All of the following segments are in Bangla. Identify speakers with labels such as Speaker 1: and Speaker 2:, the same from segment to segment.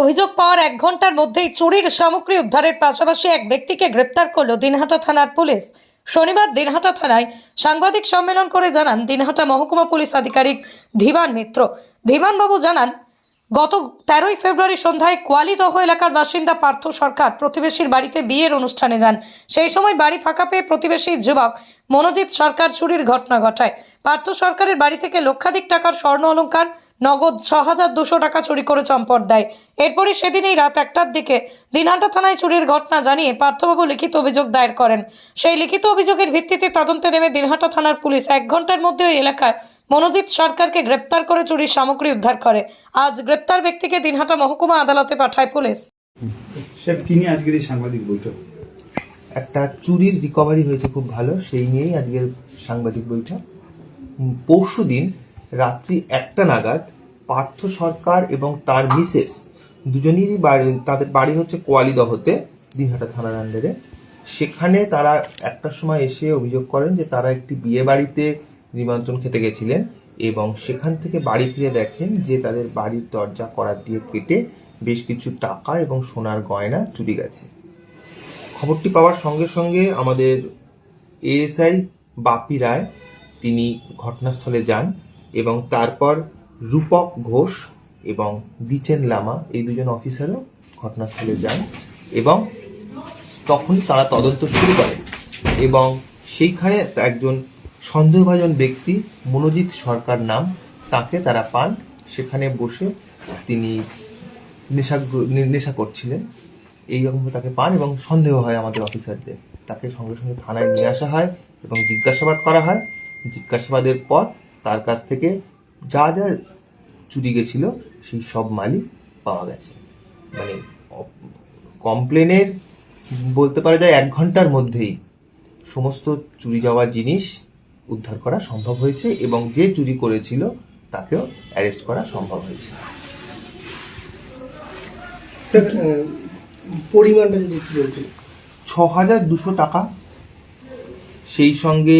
Speaker 1: অভিযোগ পাওয়ার এক ঘণ্টার মধ্যেই চুরির সামগ্রী উদ্ধারের পাশাপাশি এক ব্যক্তিকে গ্রেপ্তার করল দিনহাটা থানার পুলিশ। শনিবার দিনহাটা থানায় সাংবাদিক সম্মেলন করে জানান দিনহাটা মহকুমা পুলিশ আধিকারিক ধীমান মিত্র। ধীমানবাবু জানান, গত তেরোই ফেব্রুয়ারি সন্ধ্যায় কোয়ালিদহ এলাকার বাসিন্দা পার্থ সরকার প্রতিবেশীর বাড়িতে বিয়ের অনুষ্ঠানে যান। সেই সময় বাড়ি ফাঁকা পেয়ে প্রতিবেশী যুবক মনোজিৎ সরকার চুরির ঘটনা ঘটায়। পার্থ সরকারের বাড়ি থেকে লক্ষাধিক টাকার স্বর্ণ অলংকার, নগদ ছ হাজার দুশো টাকা চুরি করে চম্পট দেয়। এরপরই সেদিনই রাত একটার দিকে দিনহাটা থানায় চুরির ঘটনা জানিয়ে পার্থবাবু লিখিত অভিযোগ দায়ের করেন। সেই লিখিত অভিযোগের ভিত্তিতে তদন্তে নেমে দিনহাটা থানার পুলিশ এক ঘণ্টার মধ্যে ওই এলাকায় মনোজিৎ সরকারকে গ্রেপ্তার করে চুরির সামগ্রী উদ্ধার করে। আজ গ্রেপ্তার ব্যক্তিকে দিনহাটা মহকুমা আদালতে পাঠায় পুলিশ।
Speaker 2: আজকের সাংবাদিক বৈঠক?
Speaker 3: একটা চুরির রিকভারি হয়েছে খুব ভালো, সেই নিয়েই আজকের সাংবাদিক বৈঠক। পরশু দিন রাত্রি একটা নাগাদ পার্থ সরকার এবং তার মিসেস দুজনেরই বাড়ি, তাদের বাড়ি হচ্ছে কোয়ালিদহতে দিনহাটা থানার আন্ডারে সেখানে তারা একটার সময় এসে অভিযোগ করেন যে তারা একটি বিয়ে বাড়িতে নিমন্ত্রণ খেতে গেছিলেন এবং সেখান থেকে বাড়ি ফিরে দেখেন যে তাদের বাড়ির দরজা করার দিয়ে কেটে বেশ কিছু টাকা এবং সোনার গয়না চুরি গেছে। খবরটি পাওয়ার সঙ্গে সঙ্গে আমাদের এএসআই বাপি রায়, তিনি ঘটনাস্থলে যান এবং তারপর রূপক ঘোষ এবং দিচেন লামা, এই দুজন অফিসারও ঘটনাস্থলে যান এবং তখন তারা তদন্ত শুরু করে এবং সেইখানে একজন সন্দেহভাজন ব্যক্তি, মনোজিৎ সরকার নাম, তাকে তারা পান। সেখানে বসে তিনি নেশা নেশা করছিলেন। এইরকম তাকে পান এবং সন্দেহ হয় আমাদের অফিসারদের। তাকে সঙ্গে সঙ্গে থানায় নিয়ে আসা হয় এবং জিজ্ঞাসাবাদ করা হয়। জিজ্ঞাসাবাদের পর তার কাছ থেকে যা যা চুরি গেছিল, সেই সব মালই পাওয়া গেছে। মানে কমপ্লেনের বলতে পারা যায় এক ঘণ্টার মধ্যেই সমস্ত চুরি যাওয়া জিনিস উদ্ধার করা সম্ভব হয়েছে এবং যে চুরি করেছিল তাকেও অ্যারেস্ট করা সম্ভব হয়েছে।
Speaker 4: পরিমাণটা যদি একটু বলতেন
Speaker 3: ছ হাজার দুশো টাকা। সেই সঙ্গে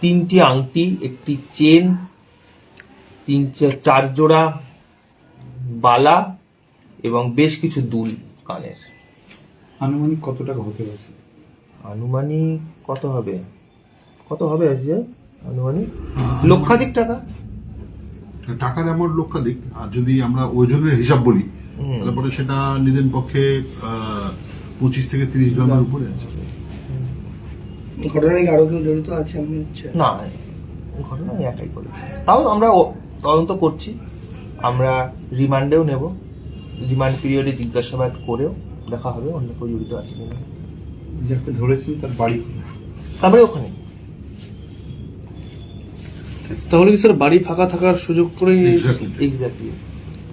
Speaker 3: তিনটি আংটি একটি চেন তিন চার জোড়া বালা এবং বেশ কিছু দুল কানের।
Speaker 2: আনুমানিক কত টাকা হতে পারছে
Speaker 3: আনুমানিক কত হবে? কত হবে আজকে আনুমানিক লক্ষাধিক টাকা।
Speaker 5: টাকার অ্যামাউন্ট লক্ষাধিক। আর যদি আমরা ওজনের হিসাব বলি তাহলে পরে সেটা নিদেন পক্ষে পঁচিশ থেকে তিরিশ গ্রামের উপরে আছে।
Speaker 4: ঘটনায় কি আরও কেউ জড়িত আছে আমি হচ্ছে?
Speaker 3: না ঘটনা একাই করেছে। তাও আমরা তদন্ত করছি। আমরা রিমান্ডেও নেব। রিমান্ড পিরিয়ডে জিজ্ঞাসাবাদ করেও দেখা হবে অন্য কেউ জড়িত আছে কিনা।
Speaker 2: যাকে ধরেছেন তার বাড়ি
Speaker 3: তারপরে ওখানে।
Speaker 6: তাহলে কি স্যার বাড়ি ফাঁকা থাকার সুযোগ করে
Speaker 3: এক্স্যাক্টলি